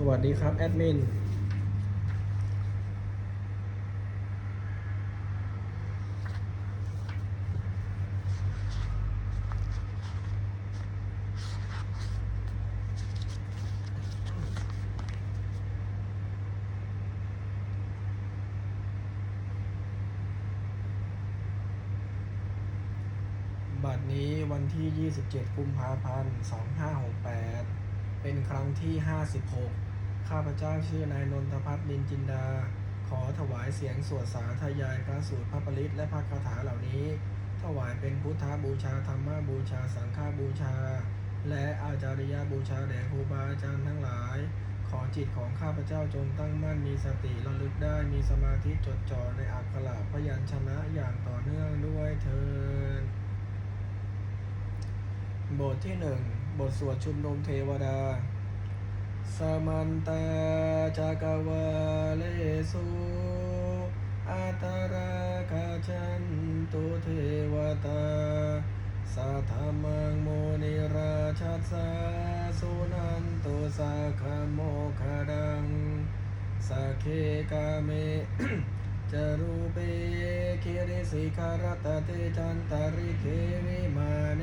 สวัสดีครับ แอดมิน บัดนี้วันที่ 27 กุมภาพันธ์ 2568 เป็นครั้งที่ 56 ข้าพเจ้าชื่อนายนนทพัฒน์ลินจินดา ขอถวายเสียงสวดสาธยายพระสูตรพระปริตและพระคาถาเหล่านี้ ถวายเป็นพุทธบูชาธรรมบูชาสังฆบูชา และอาจาริยบูชาแด่ครูบาอาจารย์ทั้งหลาย ขอจิตของข้าพเจ้าจงตั้งมั่นมีสติระลึกได้มีสมาธิจดจ่อในอักขระพยัญชนะอย่างต่อเนื่องด้วยเทินบทที่หนึ่ง บทสวดชุมนุมเทวดา สมันตาจากวาเลสุอัตราคาชันตุเทวตาสัทธามังโมนิราชัสาสุนันตุสักโมคดังสักเคกาเมจารูเปคิริสิคารตเตจันตาริเควิมาเน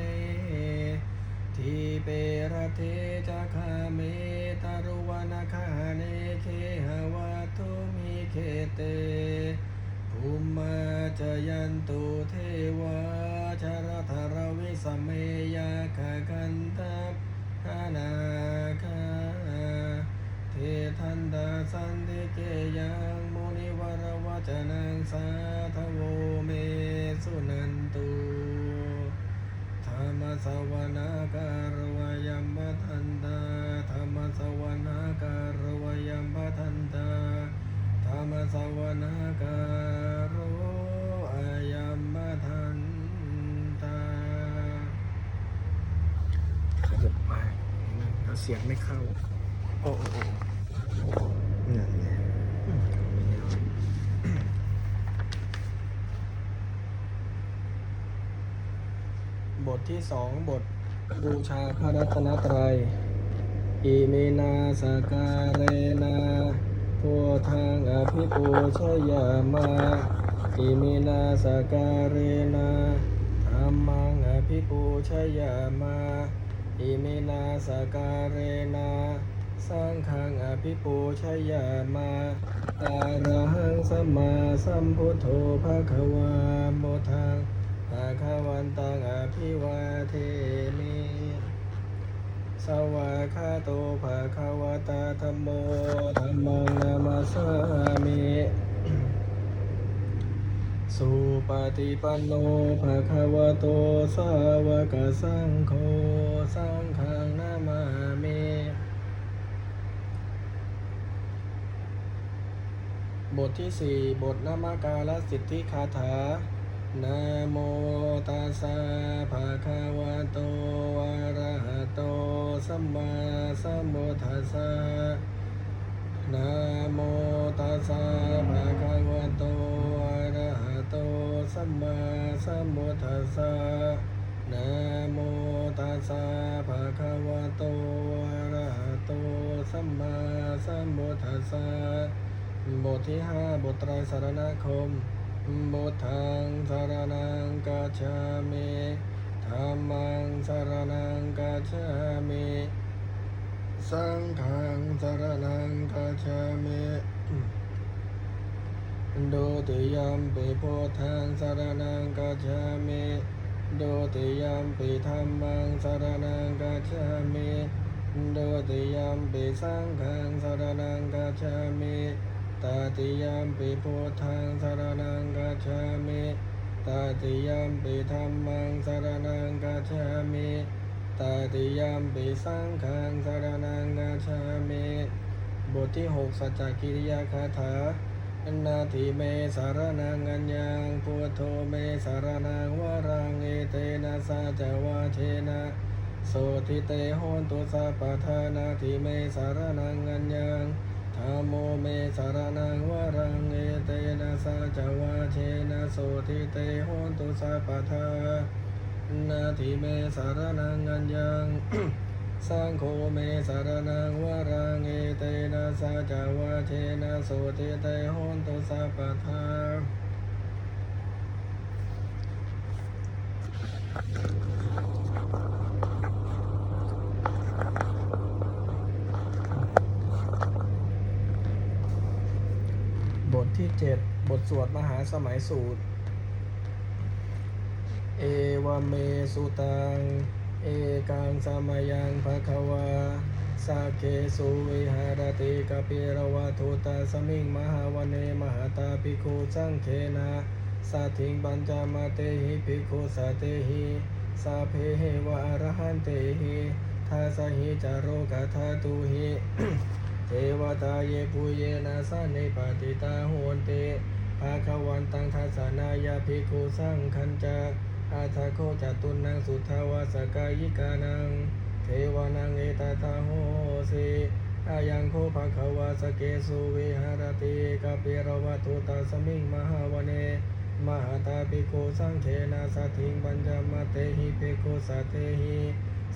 ทีเปรเทจะคาเมตารุวนาคาเนเคหวัตุมิเคเตภูมิมาจยันตุเทวาชรธารวิสเมยาคกันทัพพนาคาเททันดาสันติเกยังมุนิวรวจนังสา สวนาการวยมปทันตาธรรมสวนาการวยมปทันตาธรรมสวนาการอายัมปทันตาขยับไปแล้วเสียงไม่เข้าโอ้โอ้โอ้นั่นไงอืมไม่แน่ บ ทที่สองบทบูชาพระรัตนตรัยอิเมนาสการเรนาพุทธังอภิปูชยามาอิเมนาสการเรนาธรรมังอภิปูชยามาอิเมนาสการเรนาสังฆังอภิปูชยามาอาระหังสัมมาสัมพุทโธภะคะวาโมทังาคาวันตังอภิวาเทมิสวาคาโตภาคาวตาธรรมโมธรรมนามาสามิสุปฏิปันโนภาคาวโต สาวกสังโฆ สังฆังนามามิบทที่สี่บทนามการสิทธิคาถา นะโมตัสสะภะคะวะโต อะระหะโต สัมมาสัมพุทธัสสะนะโมตัสสะภะคะวะโต อะระหะโต สัมมาสัมพุทธัสสะนะโมตัสสะภะคะวะโต อะระหะโต สัมมาสัมพุทธัสสะบทที่ห้าบทไตรสารณคม บททางสารนังกัจฉามิธรรมังสารนังกัจฉามิสังฆังสารนังกัจฉามิดุติยมปิพุทธังสารนังกัจฉามิดุติยมปิธรรมังสารนังกัจฉามิดุติยมปิสังฆังสารนังกัจฉามิ ตาติยามปิพุทธังสารนังกัจฉามิตาติยามปิธรรมังสารนังกัจฉามิตาติยามปิสังฆังสารนังกัจฉามิบทที่หกสัจจกิริยาคาถานาทิเมสารนังอัญญังพุทโธเมสารนังวรังเอเตนะสาจวาเทนะโสทิเตโหนตุสัพพทานาทิเมสารนังอัญญัง ธรรมโมเมสารนังวรังเอเตนะสาจวาเชนะโสทิเตโหนตุสัพพทานาทิเมสารนังอัญญังสังโฆเมสารนังวรังเอเตนะสาจาวาเชนะโสติเตโหนตุสัพพทา 27 บทสวดมหาสมัยสูตร เอวเมสุตัง เอกังสมยังภะคะวาสาเกสุวิหารติกปิรวะทุตาสมิงมหาวเนมหาตาภิกขุสังเคนะสัทถิงปัญจมาเตหิภิกขุสาเตหิสาเพเหวะอรหันเตหิทาสหิจารุกธาตุหิ เทวตาเยปุเยนะสานิปติตาโหนเตภาควันตังทัสสนายาภิกขุสังคัญจาอาทาโคจตุนังสุทธาวาสกายิกานัง เทวานังเอตตาโหสิอายังโคภาควาสเกสุวิหารติกาเปรวัตุตาสมิงมหาวเนมหาตาภิกขุสังเขนาสัทถิงปัญจมาเตหิภิกขุสัเตหิ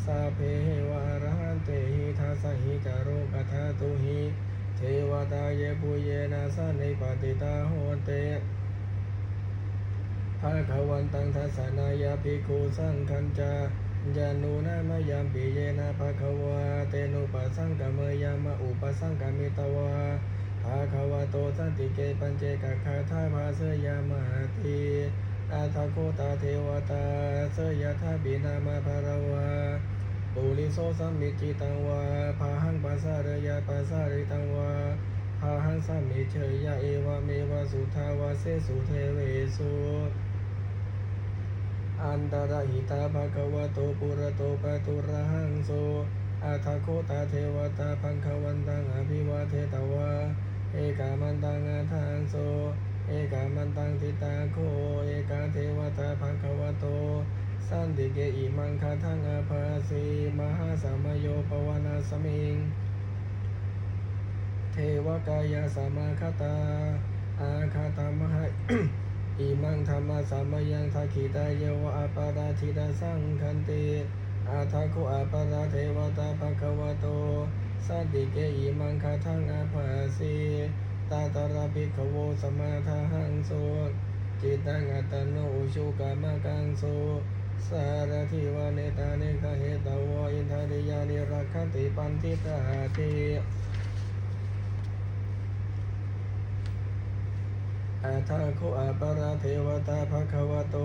สาเพวะอรหันเตหิทัสหิจารุกธาตุหิเทวตาเยปุเยนะสานิปติตาโหนเตภาควันตังทัสนายาภิกขุสังคัญจายานุนามยามปิเยนะภาควาเตนุปัสสังกมยามะอุปสังกมิตวาภาควาโตสันติเกปัญเจกคาทาภาเสยามหาที อาทาโคตาเทวตาเสยทาบินามาภารวาปุริโสสัมมิจิตังวาภาหังปัสสะระยะปัสสะริตังวาพาหังสามิเชยยะเอวะเมวะสุทาวาเสสุเทเวสุอันตรหิตาภะคะวะโตปุระโตปะตุระหังโสอาทาโคตาเทวตาพังควันตังอภิวาเทตวาเอกามันตังอาทางโส เอกามันตังทิตาโคเอกาเทวตาพังควโต สันติเกอิมังคาทังอาภาสีมหาสามโยปวนาสมิง เทวกายาสามาคตา อาคาตามหะอิมังธรรมสามยังทักขิตาเยวะอาปาราธิดาสังคันติอาทาโคอาปาราเทวตาภะควโต สันติเกอิมังคาทังอาภาสี ตาตาราภิกขโวสมาทาหังโสจิตังอัตโนุชุกามะกังโสสารทิวาเนตาเนกะเหตวอินทาริยานิรักขันติปันทิตาติอาทาโคอาปาราเทวตาภะคะวะโต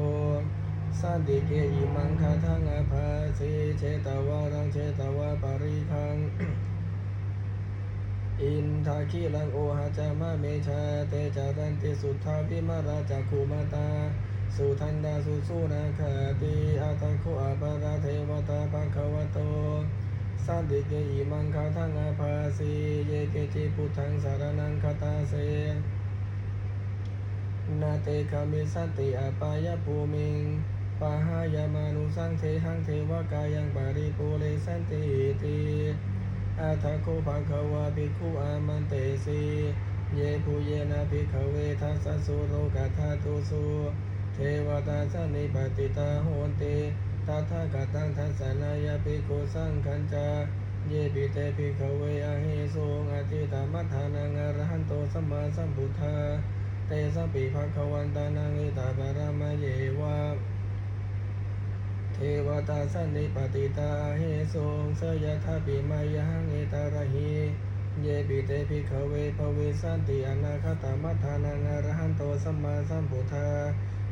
สันติเกอิมังคาทังอาภาสีเชตวารังเชตวาปาริคัง อินทาคิลังโอหาจามะเมชาเตจารันติสุทธาวิมาราจักขุมาตา สุทันดาสุสุนาคาติอาทาโคอาปาราเทวตาภะควโตสันติเกอิมังคาทังอาภาสีเยเกจิพุทธังสารนังคตาเสนาเตคามิสันติอาปายภูมิงปาหายามานุสังเทหังเทวกายังปาริปุเรสันติติ อาทาโคภาควาภิกขุอามันเตสีเยภูเยนะภิกขเวทัสสุโรกัธาตุสุเทวตาสนิปติตาโหนติตถาคตังทัสสนายาภิกขุสังคัญจาเยปิเตภิกขเวอะหิสุงอธิตามัฏฐานังอรหันโตสัมมาสัมพุทธาเตสะปิภะควันตานังอิตาปรมเยวะ เทวตาสันนิปติตาเฮสงเสยทาปิมายังเอตาระหิเยปิเตภิกขเวภเวสันติอนาคตามัฏฐานังอรหันโตสัมมาสัมพุทธา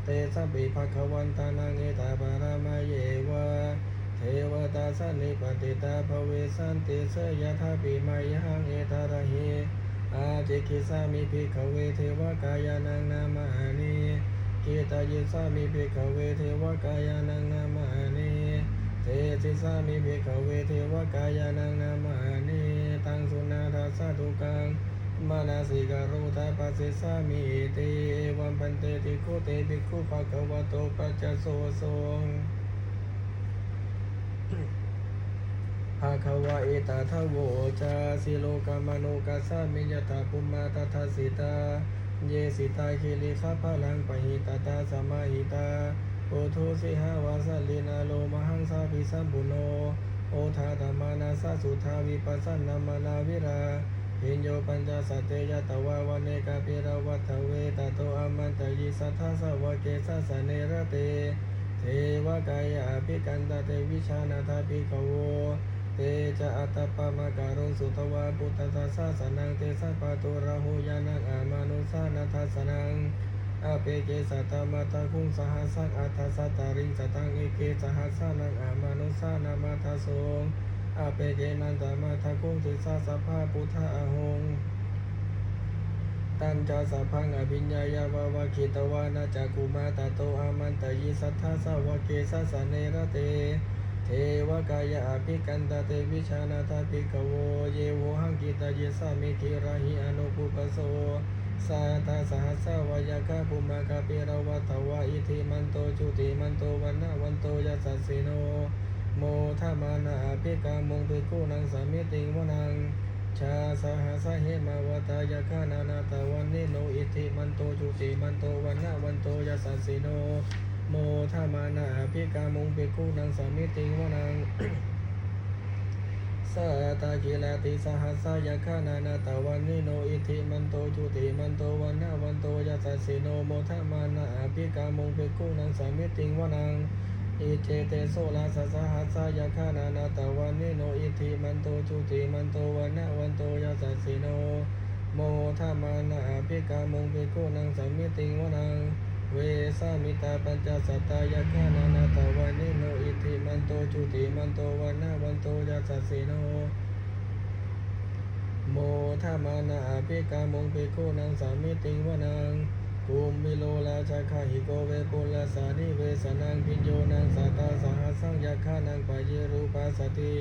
เตสะปิภะควันตานังอิตาปะระมเยวะเทวตาสันนิปติตาภเวสันติเสยทาปิมายังเอตาระหิอาจิกิสามิภิกขเวเทวกายานังนามานิ กิตายิสามิภิกขเวเทวกายานังนามานิเทติสามิภิกขเวเทวกายานังนามานิตังสุนาทัสสะทุกังมานาสิการุตาปัสสิสามิติเอวัมปันเตติโคเตภิกขุภะคะวะโตปัจจโสโสภาควะเอตาทะโวจาสิโลกามโนกัสสามิยตาภุมมาตทัสสิตา เยสิตาคิริคาพลังปหิตตาสมาหิตาโอโทสิหาวาสลินาโลมหังสาภิสัมปุโน โอทาธรรมานาสสุทาวิปัสสนามานาวิราหินโยปัญจสัตเตยตวาวันเนกาปิรวัฏเวตโตอามันตยิสัทธาสวะเกสัสเนระเต เทวกายาภิกันตเตวิชานาทาภิกโว จะอัตตปามะการุณสุตวาปุตตะสาสนังเตสัพปะตุระหุยานังอามานุสานาทัสนังอาเปเกสัตมาตะคุงสหัสสังอัตถสัตตาริงสตังเอเกสหัสสนังอามานุสานามาทัสสงอาเปเกนันตมาทะคุงติสาสภาพุทธะอหงตันจาสัพพังอภิญญายาวาวาคิตวานาจักุมาตโตอามันตยิสัทธาสาวเกสัสสเนระเต เทวกายาอภิกันตเตวิชานาทาภิกขโวเยโวหังกิตาเยสามิคิราหิอนุปุปโสสาตาสหัสวายาคาภูมากาปิรวัตวะอิทิมันโตจุติมันโตวันนาวันโตยัสสสิโนโมทามานาอภิกามงปิกูนังสามิติงวนังชาสหัสเหมาวตายาคานานาตาวันนิโนอิทิมันโตจุติมันโตวันนาวันโตยัสสสิโน มานาภิกามุงปิกูนังสามิติงวนังสาตากิลาติสหัสยาคานานาตาวันนิโนอิทิมันโตจุติมันโตวันนาวันโตยัสสสิโนโมทามานาภิกามุงปิกูนังสามิติงวนังอิเจเตโสลาสสหัสยาคานานาตาวันนิโนอิทิมันโตจุติมันโตวันนาวันโตยัสสสิโนโมทามานาภิกามุงปิกูนังสามิติงวนัง เวสามิตาปัญจสัตตายาคานานาตวันิโนอิทิมันโตจุติมันโตวันนาวันโตยัสสสิโนโมทามานาภิกามงปิกูนังสามิติงวนังกุมิโลลาชาคาหิโกเวปุลสานิเวสนังพิญโยนังสัตตาสหัสสังยาคานังปะเยรูปัสสติ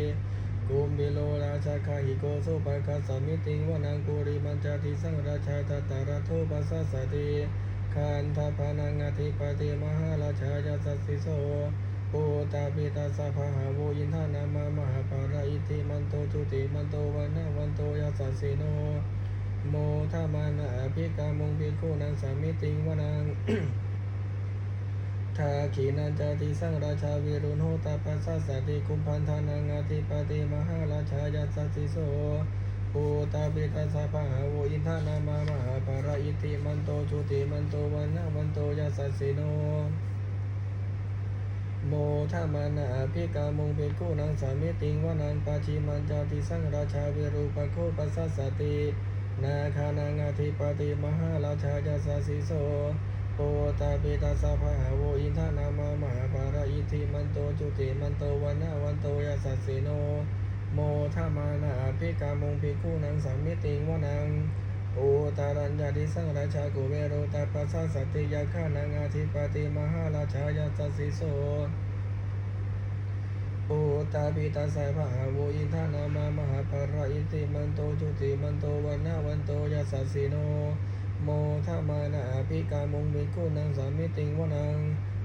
กุมิโลราชาคาหิโกโสปะคัสสมิติงวนังปุริมันจาติสังราชาตตาระโทปัสสติ คันทพนังอธิปติมหาราชายสัสสิโสปูตาปิตาสัพะหาโวยินทานามามหาปาราอิติมันโตจุติมันโตวันนาวันโตยัสสสิโนโมทามานาภิกามงภิกขุนังสามิติงวนังทาขีนันจาติสังราชาวิรุณโหตาปัสสะสติคุมพันธานังอาทิปติมหาราชายัสสิโส ปูตาปิตาสัพะหาโวอินทานามามหาปาราอิติมันโตจุติมันโตวันนาวันโตยัสสสิโนโมทามานาภิกามุงภิกขุนังสามิติงวานังปาชิมันจาติสังราชาวิรูปโคปัสสะสตินาคานังอธิปติมหาราชายาสสิโสโปตาปิตาสัพพะโวอินทานามามหาปาราอิทิมันโตจุติมันโตวันนาวันโตยาสัสสิโน โมทามานาภิกามุงภิกขุนังสัมมิติงวนังโอตารัญญาติสังราชากุเวโรตาปัสสะสติยาคานังอธิปติมหาราชายาสสิโสโอตาปิตาสายพระหาโวอินทานามามหาปราอิติมันโตจุติมันโตวันนาวันโตยัสสสิโนโมทามานาภิกามุงมิกขุนังสามิติงวนัง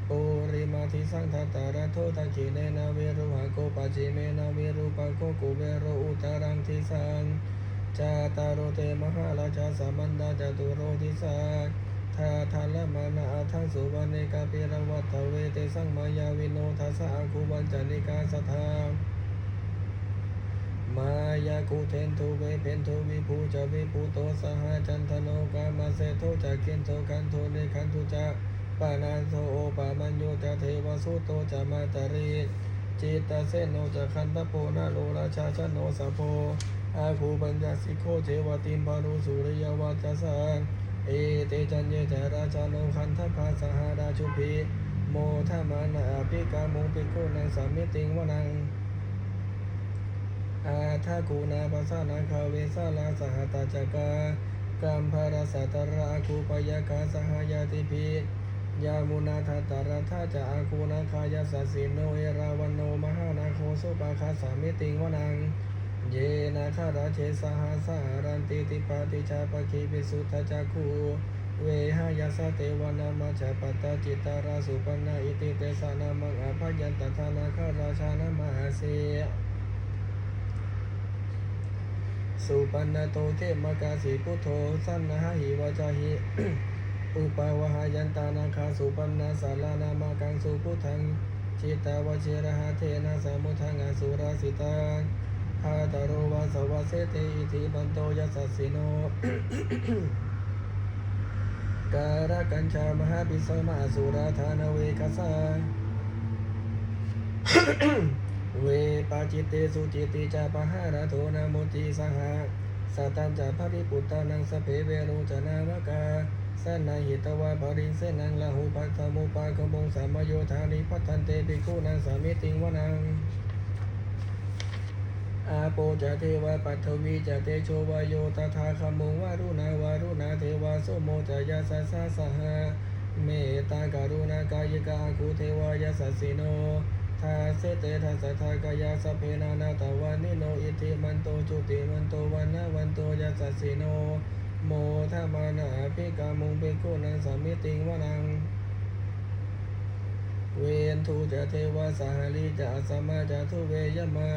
ปุริมาทิสังทัตตาระโทตะขีเนนาเวรุหะโกปจิเมนาเวรุปะโกกุเวโรอุตารังทิสังจาตารโรเตมหาราชาสัมมันดาจตุโรทิสังทาทานละมานาอัทังสุวรรณเนกาปิรวัตเวเตสังมายาวิโนทัสสะอาคุวันจันิกาสทามายาคุเทนทุเวเพนทุวิภูจวิภูโตสหจันทโนกามาเสโทจะเกนโทกันโทเนคันทุจะ ปานาโทโอปามัญโยจะเทวสุโตจะมาตรีจิตตเสโนจะคันตะโปนาโลราชาชนโนสะโพอาคูปัญญาสิโคเทวติมปารุสุริยวาจสานเอเตจันเยจาราชาโนคันทภาสหาราชุพีโมทามานาภิกามงปิโกนังสามิติงวนังอาทากูนาปัสสานาคาเวสาลาสหตาจักากัมภารสัตระอาคูปยาคาสหายาติพี ยามุนาทัตตาระทาจะอาคูนาคายาสสิโนเอราวันโนมหานาโคสุปาคาสามิติงวนัง เยนาคาราเชสหาสารันติติปาติชาปคีปิสุทธจักคูเวหายาสเตวนามาชาปตาจิตตาราสุปนาอิติเตสานามังอภัยันตทานาคาราชานามาเสสุปันนโตเทมกาสีพุทโธสันนหิวาจาหิ อุปาวหายันต สุปันนาสารานามากังสุพุทธังจิตตาวชิระหะเทนะสมุทังอสุราสิตังหาตโรวาสวะเสเตอิทิบันโตยัสสิโนการะกัญชามหาปิสมาสุราธานเวคสาเวปาจิตเตสุจิติจาปหาราโทนามุติสหะสัตตัญจาภริปุตตานังสเพเวโรจนาวกา สนนาหิตวาภริงเสนังลาหุปัตตมุปาคมงสามโยธานิพัตตันเตปิคูนังสามิติงวนังอาโปจะเทวาปัทวีจะเตโชวายโยตถาคำมงวารุณาวารุณาเทวาโสโมจะยาสสาสหะเมตตาการุณากายกาคูเทวายาสสสิโนทาเสเตทัสสะทากายาสพเพนานาตวานิโนอิติมันโตจุติมันโตวันนะวันโตยาสสสิโน โมทามานาภิกามุงเปโกนังสามิติงวนัง เวนทูจะเทวาสาหลีจะสมาจะทุเวยมา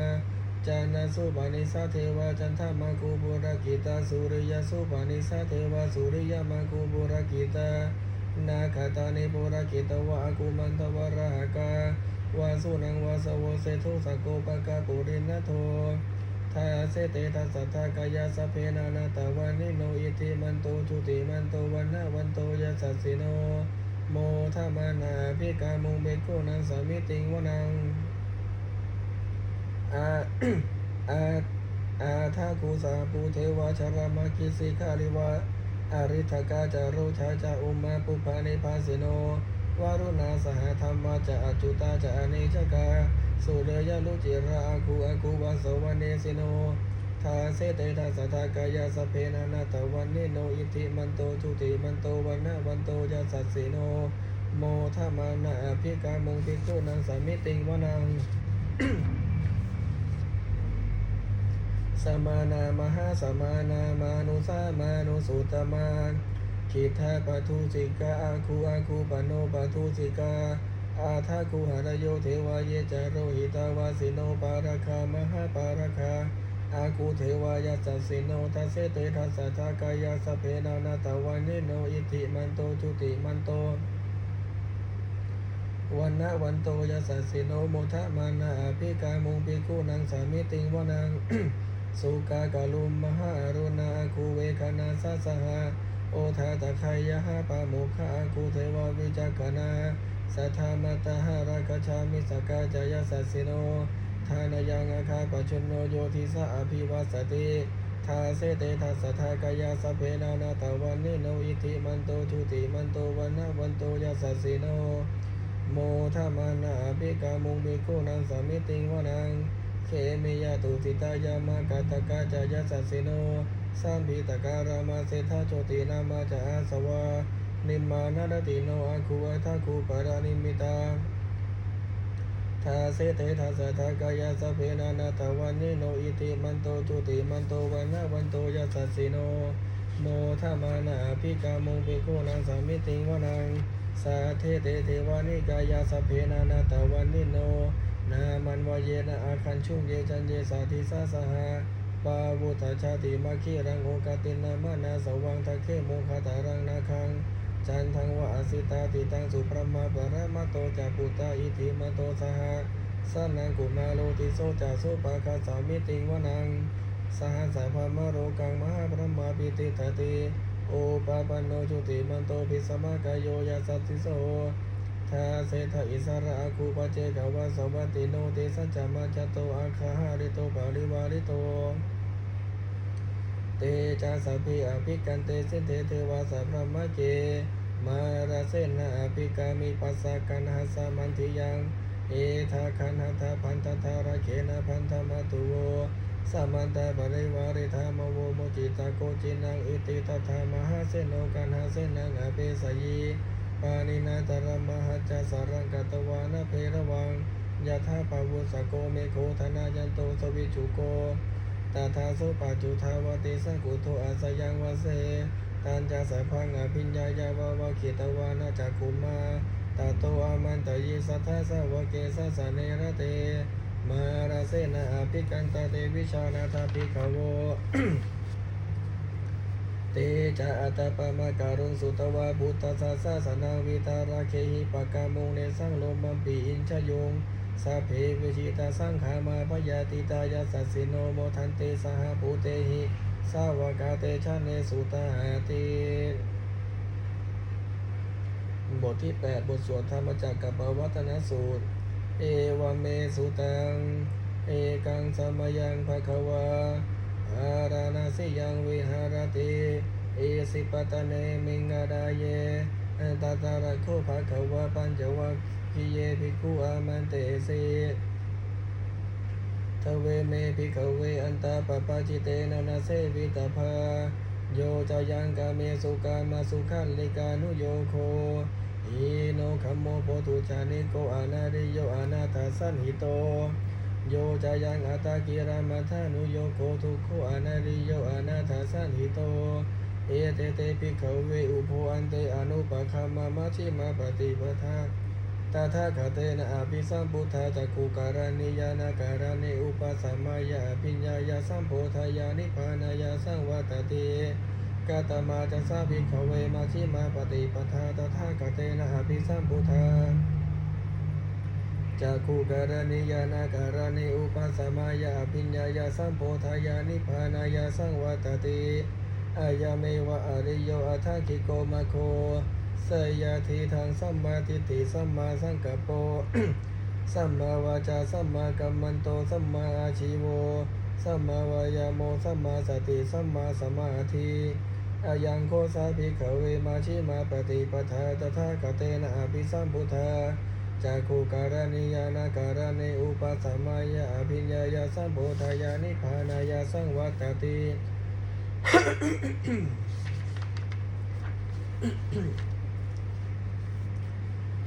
จานาสุปานิสาเทวาจันทามาคูบุรกิตาสุริยสุปานิสาเทวาสุริยมาคูบุรกิตานาคาตานิบุรกิตวะอากุมันตวรหกาวาสุนังวาสวเสทุสกโกปะกาปุรินโท ทาเสเตทัสสะทากายาสพเพนานาตวานิโนอิติมันโตจุติมันโตวันนะวันโตยัสสสิโนโมทามานาพิกามุงเบโกนังสามิติงวนังอาอาอาทาคูสาปูเทวาชรามาคิสิกาลิวะอาริทกาจารุชาจาอุมาปุปานิพาสิโนวารุณาสหธรรมาจะอจุตาจะอเนชกา สุเรยลุจิระอาคูอาคูวาสวเนสิโนทาเสเตทัสะทากายาสเพนานาตวันเนิโนอิติมันโตจุติมันโตวันนะวันโตยัสสสิโน โมทามานาภิกามงภิกุนังสามิติงวนังสมานามหาสมานามานุสามานุสุตมานคิทาปทุสิกาอาคูอาคูปโนปทุสิกา อาทาคูหารโยเทวาเยจาโรหิตาวาสิโนปาราคามหาปาราคาอาคูเทวายาสสสิโนทัสเสเตทัสสะทากายาสเพนานาตวันนิโนอิติมันโตจุติมันโตวันนะวันโตยาสสสิโนโมทะมานาอภิกามุงปิคูนังสามิติงวนังสุกากาลุมมหาอรุณาคูเวคานาสสหะโอทาตะไคยะหาปาโมคะอาคูเทวาวิจักขณา สัทธามัตตาหาราคชามิสกาจายาสสสิโนทานายังอาคาปัจจุโนโยทิสะอภิวาสติทาเสเตทัสสทากายาสเพนานาตวันนิโนอิติมันโตจุติมันโตวันนวันโตยาสสสิโนโมทามานาภิกามุงบิโกนังสามิติงวนังเขมิยาตุติตายามากาตกาจายาสัสสิโนสัมพิตการามาเสทาโจตินามาจาอาสวา นิมมานารติโนอาคูวัทาคูปารานิมิตาทาเสเตทัสะทากายาสเพนานาตวันนิโนอิติมันโตจุติมันโตวันนะวันโตยัสสสิโนโมทามานาภิกามุงปิโกนังสามิติงวนังสาเทเตเทวานิกายาสเพนานาตวันนิโนนามันวเยนะอาคันชุงเยจันเยสาธิสาสหาปาวุตชาติมาคีรังโอกาตินามานาสวังทะเคโมคาตารังนาคัง จันทังวะอสิตาติตังสุพรมาปรมาโตจาปุตตาอิติมโตสหะสันนังกุมาโลติโสจาสุปาคาสามิติงวนังสหัสสะพมโรกังมหาพระมาปิติทติโอปาปันโนจุติมันโตภิสมากายโยยาสัตติโสทาเสทอิสระอาคูปเจกาวาสวัติโนเตสัจจามาจโตอาคาหาริโตปาริวาริโตเตจาสัพพิอภิกันเตสิเทเทวาสัพพมะเก มาราเสนาอภิกามิปัสสะกันหัสมันทิยังเอทาคันหัตพันธทาราเคนะพันธมาตุโวสัมมันตาบริวาริธามโวโมจิตาโกจินังอิติตถามหาเสโนกันหาเสนังอเปสยีปานินาตระมหัจจสารังกตวานะเพระวังยะธาปาวุสโกเมโคธนายันโตสวิจุโกตาทาโสปัจจุทาวติสังกุโทอาสยังวเส ตันจาสายพังอภิญญายาวาวาขิตวานาจักขุมาตาโตอามันตยิสัทธาสาวเกสัสะเนระเตมาราเสนาอภิกันตเตวิชานาทาภิกขโวเตจะอัตตปมาการุณสุตวาบุตตสาสาสนาวิตาราเคหิปกามุงเนสังโลมัมปีอินชยงสัพเพวิชิตาสังขามาปยาติตายาสัสสิโนโมทันเตสหภูเตหิ สาวกาเตชะเนสุตาติบทที่ 8 บทสวดธรรมจักกับปวัตนสูตร เอวเมสุตัง เอกังสมยังภะคะวาอาราณสิยังวิหารติเอสิปตะเนมิงาดาเยตาตาระโคภะคะวาปัญจวัคคีเยภิกขุอามันเตสิ ทเวเมภิกขเวอันตาปปาจิเตนะนาเสวิตาภาโยจายังกาเมสุกามาสุขันลิกานุโยโคอีโนคัมโมโพธุชานิโกอานาริโยอานาถาสันหิโต โยจายังอัตากิรามาธานุโยโคทุโคอานาริโยอานาถาสันหิโต เอเตเตปิขเวอุโพอันเตอนุปคามามาชิมาปฏิปทา ตาทาคาเตนะอภิสัมพุทธาจักขุการณิยานาการานิอุปสัมมายาปิญญายาสัมโพธายานิพานายาสังวัตติกาตมาจัสาภิกขเวมาชิมาปฏิปทาตถาคาเตนะอภิสัมพุทธาจักขุการณิยานาการานิอุปสัมมายาปิญญายาสัมโพธายานิพานายาสังวัตติอายาเมวะอริโยอัฏฐคิโกมะโค สยาทีทางสัมมาทิฏฐิสัมมาสังกัปโปสัมมาวาจาสัมมากัมมันโตสัมมาอาชีโวสัมมาวายาโมสัมมาสติสัมมาสมาธิอายังโคสาภิกขเวมาชิมาปฏิปทาตถาคเตนะอภิสัมพุทธาจากขุการณิยานาการณนอุปสัมมายาอภิญญายาสัมโพธายานิพพานายาสังวัตติ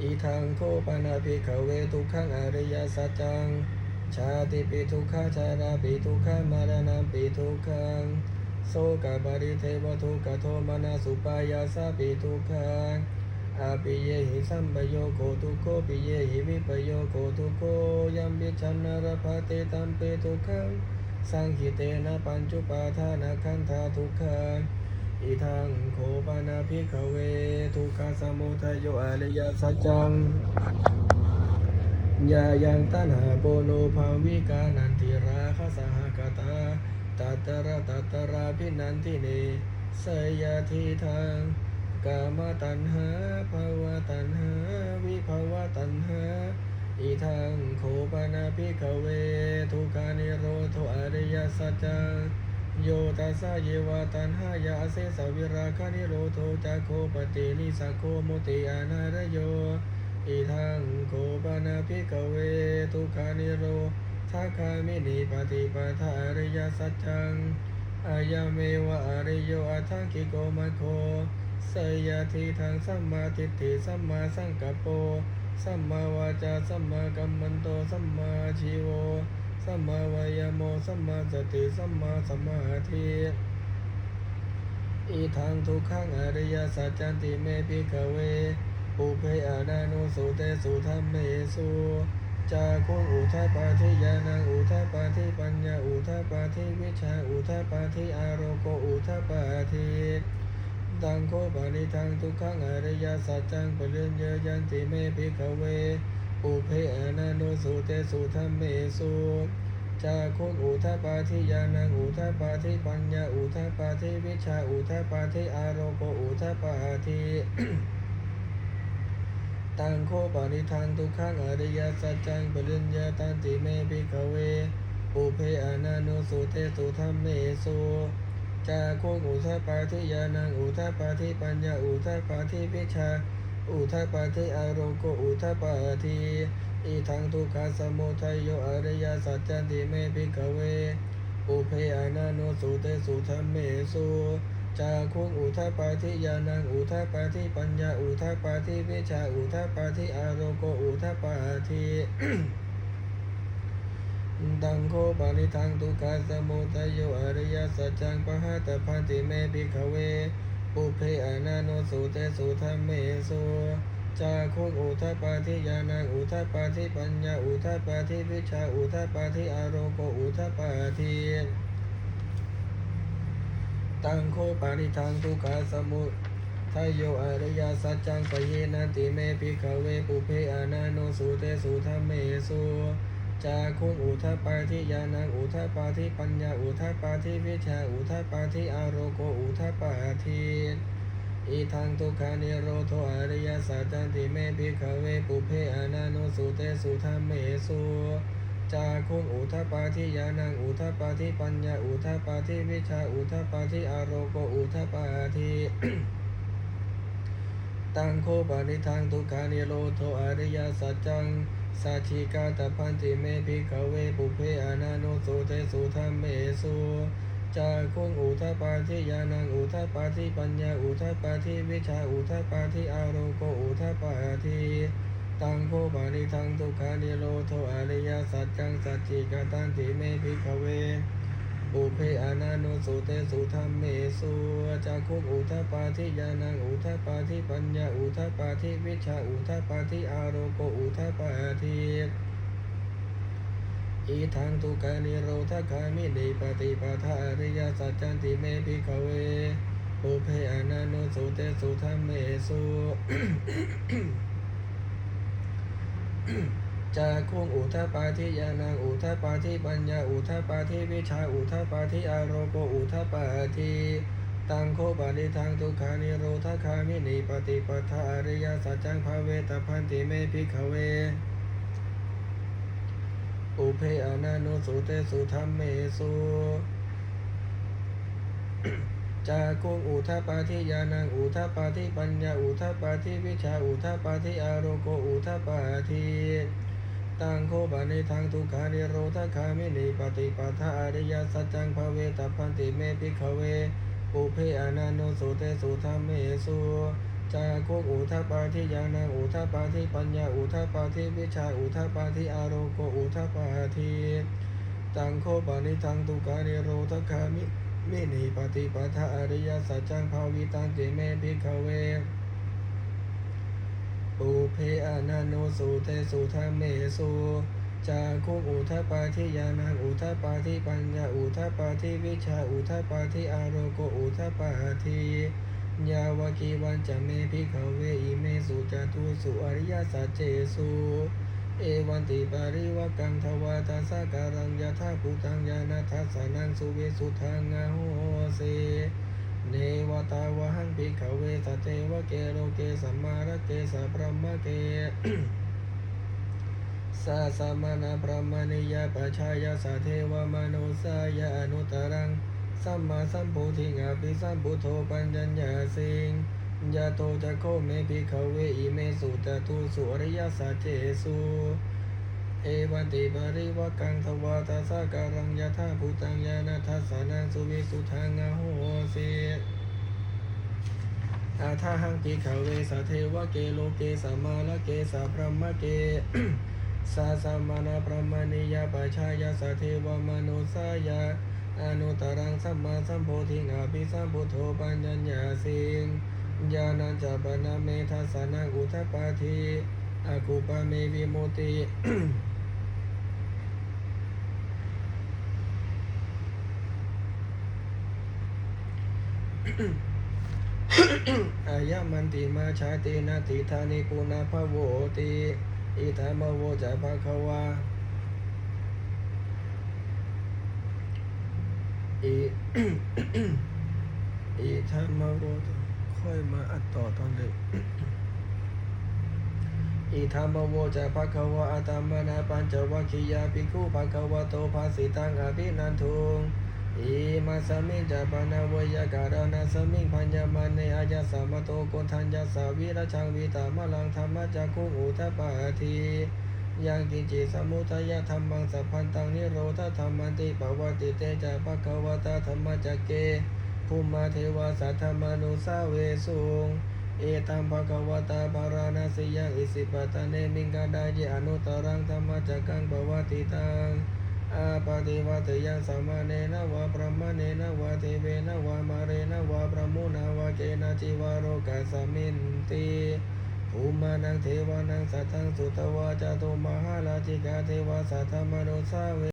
อีทางโคปนาภิกขเวทุกขังอริยสัจจัง ชาติปิทุกขาชาราปิทุกขามารณะปิทุกขังโสกบาริเทวทุกขโทมนาสุปายาสาปิทุกขังอาปิเยหิสัมปโยโคทุโคปิเยหิวิปโยโคทุโคยัมปิชันนรภาเตตัมเปทุกขังสังขิเตนะปัญจุปาทานาคันธาทุกขัง อีทางโคปานาภิกเว ทุกขสมุทัยโยอริยสัจจังยายังตันหาโปโนภาวิกานันติราคสหกตาตัตตระตัตตราพินันทิเนสยาทีทางกามตัณหาภาวะตัณหา วิภาวะตัณหาอีทางโคปานาภิกเว ทุกขานิโรธอริยสัจจัง โยตัสสะเยวาตันหายาเสสวิราคานิโรโทจักโคปตินิสักโคโมติอานารโยอีทังโคปนาภิกเวทุกานิโรทักขามินิปฏิปทาอริยสัจจังอายาเมวะอริโยอัทังคิโกมะโคสยาทิทางสัมมาทิฏฐิสัมมาสังกัปโป สัมมาวาจาสัมมากัมมันโตสัมมาอาชีโว สัมมาวายโมสัมมาสติสัมมาสมาธิอีทางทุกขังอริยสัจจันติเมพิกเวปุเพอานานุสุเตสุธรรมเมสุจาคุอุทัปาทิยานังอุทัปาทิปัญญาอุทัปาทิวิชาอุทัปาทิอารโกอุทัปปาทิตังโคปานิทังทุกขังอริยสัจจังปะเรือนเยยันติเมพิกเว ปุเพอนานุสุเตสุธรรมเมสุจาคุอุทปาทิยานังอุทปาทิปัญญาอุทปาทิวิชาอุทปาทิอารโกอุทปาทิตังโคปานิทังทุกขังอริยสัจจังปริญญาตันติเมภิกเวปุเพอนานุสุเตสุธรรมเมสุจาโคอุทปาทิยานังอุทปาทิปัญญาอุทปาทิวิชา อุทัปปาทิอารโกอุทัปปาทิอีทังทุกขสมุทัยโยอริยสัจจันติเมภิกขเวปุเพอานานุสุเตสุธรรมเมสุจาคุงอุทัปปาทิยานังอุทัปปาทิปัญญาอุทัปปาทิวิชาอุทัปปาทิอารโกอุทัปปาทิดังโคปานิทังทุกขสมุทัยโยอริยสัจจังปะหะตะพันติเมภิกขเว ปุเพอานานุสุเตสุธรรมเมสุจาคุอุทัปาทิยานังอุทัปาทิปัญญาอุทัปาทิวิชาอุทัปาทิอารโกอุทัปาทิตังโคปาริทังทุกขาสมุทัยโยอริยสัจจังปะเยนันติเมพิขเวปุเพอานาโนสุเตสุธรรมเมสุ จาคุงอุทปาทิยานังอุทปาทิปัญญาอุทปาทิวิชาอุทปาทิอารโกอุทปาทิอีทังทุกขานิโรโทอริยสัจจันติเมพิขเวปุเพอานาโนสุเตสุธรรมเมสุจาคุงอุทปาทิยานังอุทปาทิปัญญาอุทปาทิวิชาอุทปาทิอารโกอุทปาทิตังโคปานิทังทุกขานิโรโทอริยสัจจัง สัจฉิกาตพันติเมพิขเวปุเพอนาโนสุเตสุธรรมเมสุจาคุงอุทปาทิยานังอุทปาทิปัญญาอุทปาทิวิชาอุทปาทิอารโกอุทปาทิตังโคปาลิทังทุกขานิโรโทอริยสัจจังสัจจิกาตันติเมพิขเว ปุเพอานาโนสุเตสุธรรมเมสุจักขุอุทปาทิยานังอุทปาทิปัญญาอุทปาทิวิชาอุทปาทิอารโกอุทปาทิอีทังทุกานิโรธคามินิปฏิปทาอริยสัจจันติเมพิขเวปุเพอานาโนสุเตสุธรรมเมสุ จาคุงอุทปาทิยานังอุทปาทิปัญญาอุทปาทิวิชาอุทปาทิอารโกอุทปาทิตังโคปานิทังทุกขานิโรธคามินิปฏิปทาอริยสัจจังภาเวตพันติเมพิขเว อุเพอนานุสุเตสุธรรมเมสุจาคุงอุทปาทิยานังอุทปาทิปัญญาอุทปาทิวิชาอุทปาทิอารโกอุทปาทิ ตังโคบานิทังทุกขานิโรธคามินิปฏิปทาอริยสัจจังภเวตพันติเมพิขเวอุเพอานานุสุเตสุธรรมเมสุจาคุงอุทปาทิยานังอุทปาทิปัญญาอุทปาทิวิชาอุทปาทิอารโกอุทปาทิตังโคปานิทังทุกขานิโรธคามิมินิปฏิปทาอริยสัจจังภาวิตังติเมพิขเว ปุเพอานาโนสุเตสุธรรมเมสุจาคุอุทปาทิยานังอุทปาทิปัญญาอุทปาทิวิชาอุทปาทิอารโกอุทปาทิยาวกีวันจะเมพิขเวอิเมสุจตุสุอริยสัจเจสุเอวันติปาริวกังทวาทัสะการังยะธาภูตังยานาทัสสนังสุเวสุทังอาโหเส เนวตาวะหังภิกขเวสเทวเกโลเกสัมมาระเกสัพพมเกสาสมณพระมณียปัจฉายาสาเทวมโนสายาอนุตรังสัมมาสัมพุทิงอภิสัมพุทโธปัญญญาสิงยาโตจะโคเมภิกขเวอิเมสุจตุสุอริยสัจเจสุ เอวันติปริวกังทวาทัสะการังยะธาภูตังยานาทัสสนังสุวิสุทังอาโหสิอาทาหังปิขเวสเทวะเกโลเกสัมมาละเกสะพระมเกสาสามานาพระมณียาปัจฉายาสเทวมโนสายาอนุตรังสัมมาสัมโพธิงาภิสัมพุทโธปัญญญาสิงญาณัญจปนาเมทัสสนังอุทปาทิอากุปะเมวิโมติ อายะมันติมาชาตินาติธานิปุนาภโวติอิธามโวจะภาควาอิอิธามโวค่อยมาอัดต่อตอนดึกอิธามโวจะภาควาอัตมนาปัญจวัคคียาภิกขุภาควโตภาสิตังอภินันทุง อิมาสมิงจาปนาวยาการณาสมิงพัญญมันเนอายาสามโตโกทัญญาสาวิรชังวิตามลังธรรมจักคุงอุทปาทียังกินจิสมุทยธรรมังสัพพันตังนิโรธธรรมันติปวัติเตจาภควตาธรรมจักเกภูมาเทวาสัทธมนุสาเวสุงเอตัมภควตาภาราณสิยังอิสิปตะเนมิงกาดายอนุตรังธรรมจักกังปวัติตัง อาปาติวัตยังสมาเนนะวะพระมาเนนะวะเทเวนะวะมาเรนะวะพระมุนาวะเกนะจิวาโรกัสมินติภูมานังเทวานังสัทังสุตวาจตุมหาราชิกาเทวาสัทธมโนสาเว